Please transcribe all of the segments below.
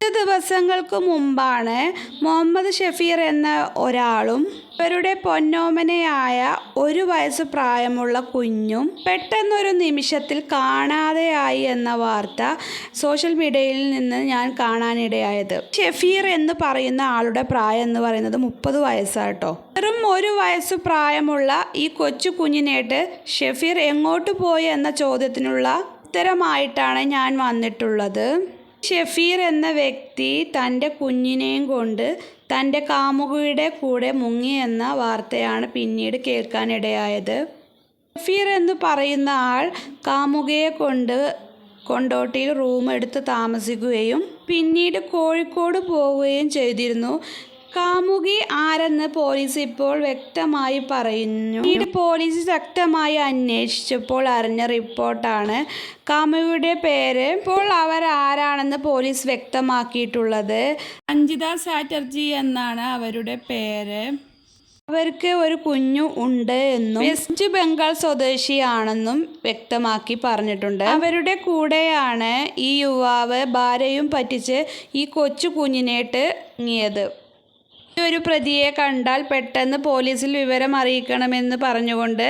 കുറച്ച് ദിവസങ്ങൾക്ക് മുമ്പാണ് മുഹമ്മദ് ഷഫീർ എന്ന ഒരാളും ഇവരുടെ പൊന്നോമനയായ ഒരു വയസ്സ് പ്രായമുള്ള കുഞ്ഞും പെട്ടെന്നൊരു നിമിഷത്തിൽ കാണാതെയായി എന്ന വാർത്ത സോഷ്യൽ മീഡിയയിൽ നിന്ന് ഞാൻ കാണാനിടയായത്. ഷഫീർ എന്ന് പറയുന്ന ആളുടെ പ്രായം എന്ന് പറയുന്നത് മുപ്പത് വയസ്സാട്ടോ. വെറും ഒരു വയസ്സ് പ്രായമുള്ള ഈ കൊച്ചു കുഞ്ഞിനേട്ട് ഷഫീർ എങ്ങോട്ട് പോയി എന്ന ചോദ്യത്തിനുള്ള ഉത്തരമായിട്ടാണ് ഞാൻ വന്നിട്ടുള്ളത്. ഷെഫീർ എന്ന വ്യക്തി തന്റെ കുഞ്ഞിനെയും കൊണ്ട് തന്റെ കാമുകിയുടെ കൂടെ മുങ്ങി എന്ന വാർത്തയാണ് പിന്നീട് കേൾക്കാനിടയായത്. ഷെഫീർ എന്ന് പറയുന്ന ആൾ കാമുകയെ കൊണ്ട് കൊണ്ടോട്ടിയിൽ റൂം എടുത്ത് താമസിക്കുകയും പിന്നീട് കോഴിക്കോട് പോവുകയും ചെയ്തിരുന്നു. കാമുകി ആരെന്ന് പോലീസ് ഇപ്പോൾ വ്യക്തമായി പറയുന്നു. പിന്നീട് പോലീസ് ശക്തമായി അന്വേഷിച്ചപ്പോൾ അറിഞ്ഞ റിപ്പോർട്ടാണ് കാമുകിയുടെ പേര്. ഇപ്പോൾ അവർ ആരാണെന്ന് പോലീസ് വ്യക്തമാക്കിയിട്ടുള്ളത്. അഞ്ജിത ചാറ്റർജി എന്നാണ് അവരുടെ പേര്. അവർക്ക് ഒരു കുഞ്ഞു ഉണ്ട് എന്നും വെസ്റ്റ് ബംഗാൾ സ്വദേശിയാണെന്നും വ്യക്തമാക്കി പറഞ്ഞിട്ടുണ്ട്. അവരുടെ കൂടെയാണ് ഈ യുവാവ് ഭാര്യയും പറ്റിച്ച് ഈ കൊച്ചു കുഞ്ഞിനേട്ട് ഇങ്ങിയത് ഈ ഒരു പ്രതിയെ കണ്ടാൽ പെട്ടെന്ന് പോലീസിൽ വിവരം അറിയിക്കണമെന്ന് പറഞ്ഞുകൊണ്ട്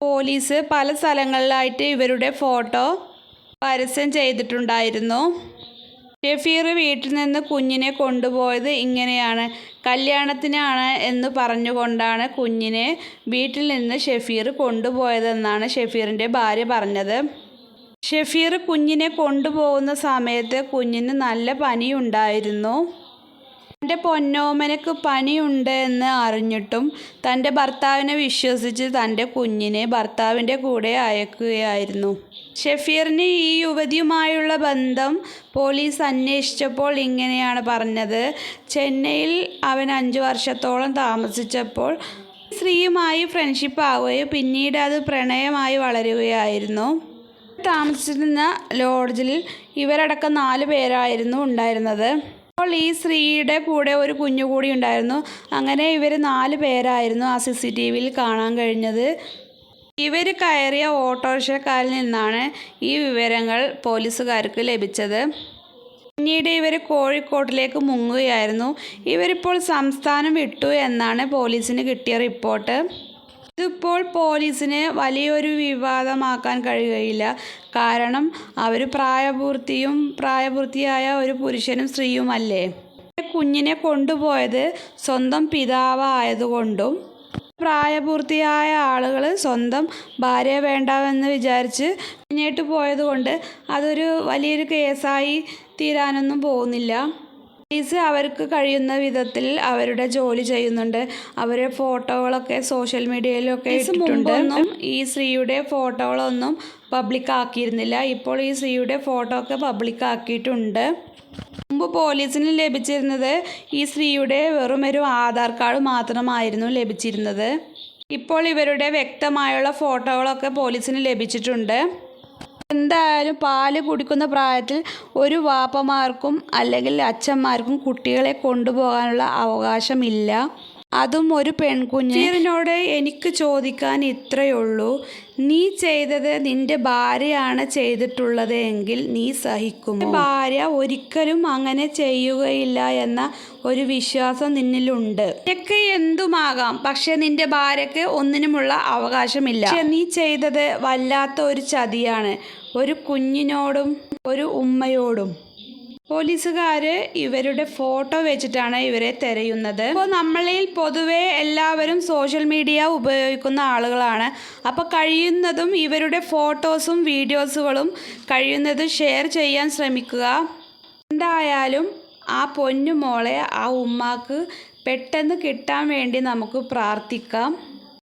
പോലീസ് പല സ്ഥലങ്ങളിലായിട്ട് ഇവരുടെ ഫോട്ടോ പരസ്യം ചെയ്തിട്ടുണ്ടായിരുന്നു. ഷെഫീർ വീട്ടിൽ നിന്ന് കുഞ്ഞിനെ കൊണ്ടുപോയത് ഇങ്ങനെയാണ്. കല്യാണത്തിനാണ് എന്ന് പറഞ്ഞുകൊണ്ടാണ് കുഞ്ഞിനെ വീട്ടിൽ നിന്ന് ഷെഫീർ കൊണ്ടുപോയതെന്നാണ് ഷെഫീറിന്റെ ഭാര്യ പറഞ്ഞത്. ഷെഫീർ കുഞ്ഞിനെ കൊണ്ടുപോകുന്ന സമയത്ത് കുഞ്ഞിന് നല്ല പനിയുണ്ടായിരുന്നു. തന്റെ പൊന്നോമനക്ക് പനിയുണ്ട് എന്ന് അറിഞ്ഞിട്ടും തന്റെ ഭർത്താവിനെ വിശ്വസിച്ച് തന്റെ കുഞ്ഞിനെ ഭർത്താവിന്റെ കൂടെ അയക്കുകയായിരുന്നു. ഷെഫീറിന് ഈ യുവതിയുമായുള്ള ബന്ധം പോലീസ് അന്വേഷിച്ചപ്പോൾ ഇങ്ങനെയാണ് പറഞ്ഞത്. ചെന്നൈയിൽ അവൻ അഞ്ച് വർഷത്തോളം താമസിച്ചപ്പോൾ സ്ത്രീയുമായി ഫ്രണ്ട്ഷിപ്പ് ആവുകയും പിന്നീട് അത് പ്രണയമായി വളരുകയായിരുന്നു. താമസിച്ചിരുന്ന ലോഡ്ജിൽ ഇവരടക്കം നാല് പേരായിരുന്നു ഉണ്ടായിരുന്നത്. അപ്പോൾ ഈ സ്ത്രീയുടെ കൂടെ ഒരു കുഞ്ഞു കൂടി ഉണ്ടായിരുന്നു. അങ്ങനെ ഇവർ നാല് പേരായിരുന്നു ആ സി സി ടി വിയിൽ കാണാൻ കഴിഞ്ഞത്. ഇവർ കയറിയ ഓട്ടോറിക്ഷക്കാരിൽ നിന്നാണ് ഈ വിവരങ്ങൾ പോലീസുകാർക്ക് ലഭിച്ചത്. പിന്നീട് ഇവർ കോഴിക്കോട്ടിലേക്ക് മുങ്ങുകയായിരുന്നു. ഇവരിപ്പോൾ സംസ്ഥാനം വിട്ടു എന്നാണ് പോലീസിന് കിട്ടിയ റിപ്പോർട്ട്. ഇതിപ്പോൾ പോലീസിനെ വലിയൊരു വിവാദമാക്കാൻ കഴിയുകയില്ല. കാരണം അവർ പ്രായപൂർത്തിയും പ്രായപൂർത്തിയായ ഒരു പുരുഷനും സ്ത്രീയുമല്ലേ? കുഞ്ഞിനെ കൊണ്ടുപോയത് സ്വന്തം പിതാവായതുകൊണ്ടും പ്രായപൂർത്തിയായ ആളുകൾ സ്വന്തം ഭാര്യ വേണ്ടാവെന്ന് വിചാരിച്ച് മുന്നോട്ട് പോയതുകൊണ്ട് അതൊരു വലിയൊരു കേസായി തീരാനൊന്നും പോകുന്നില്ല. പോലീസ് അവർക്ക് കഴിയുന്ന വിധത്തിൽ അവരുടെ ജോലി ചെയ്യുന്നുണ്ട്. അവരെ ഫോട്ടോകളൊക്കെ സോഷ്യൽ മീഡിയയിലൊക്കെ ഇട്ടിട്ടുണ്ട്. ഈ സ്ത്രീയുടെ ഫോട്ടോകളൊന്നും പബ്ലിക് ആക്കിയിരുന്നില്ല. ഇപ്പോൾ ഈ സ്ത്രീയുടെ ഫോട്ടോ ഒക്കെ പബ്ലിക് ആക്കിയിട്ടുണ്ട്. മുമ്പ് പോലീസിന് ലഭിച്ചിരുന്നത് ഈ സ്ത്രീയുടെ വെറും ഒരു ആധാർ കാർഡ് മാത്രമായിരുന്നു ലഭിച്ചിരുന്നത്. ഇപ്പോൾ ഇവരുടെ വ്യക്തമായുള്ള ഫോട്ടോകളൊക്കെ പോലീസിന് ലഭിച്ചിട്ടുണ്ട്. എന്തായാലും പാൽ കുടിക്കുന്ന പ്രായത്തിൽ ഒരു വാപ്പമാർക്കും അല്ലെങ്കിൽ അച്ഛന്മാർക്കും കുട്ടികളെ കൊണ്ടുപോകാനുള്ള അവകാശമില്ല. അതും ഒരു പെൺകുഞ്ഞ്. പെൺകുഞ്ഞിനോട് എനിക്ക് ചോദിക്കാൻ ഇത്രയുള്ളൂ. നീ ചെയ്തത് നിന്റെ ഭാര്യയാണ് ചെയ്തിട്ടുള്ളത് എങ്കിൽ നീ സഹിക്കും ഭാര്യ ഒരിക്കലും അങ്ങനെ ചെയ്യുകയില്ല എന്ന ഒരു വിശ്വാസം നിന്നിലുണ്ട്. നിനക്ക് എന്തുമാകാം? പക്ഷെ നിന്റെ ഭാര്യക്ക് ഒന്നിനുമുള്ള അവകാശമില്ല. നീ ചെയ്തത് വല്ലാത്ത ഒരു ചതിയാണ്. ഒരു കുഞ്ഞിനോടും ഒരു ഉമ്മയോടും. പോലീസുകാർ ഇവരുടെ ഫോട്ടോ വെച്ചിട്ടാണ് ഇവരെ തിരയുന്നത്. അപ്പോൾ നമ്മളിൽ പൊതുവെ എല്ലാവരും സോഷ്യൽ മീഡിയ ഉപയോഗിക്കുന്ന ആളുകളാണ്. അപ്പോൾ കഴിയുന്നതും ഇവരുടെ ഫോട്ടോസും വീഡിയോസുകളും കഴിയുന്നത് ഷെയർ ചെയ്യാൻ ശ്രമിക്കുക. എന്തായാലും ആ പൊന്നു മോളെ ആ ഉമ്മാക്ക് പെട്ടെന്ന് കിട്ടാൻ വേണ്ടി നമുക്ക് പ്രാർത്ഥിക്കാം.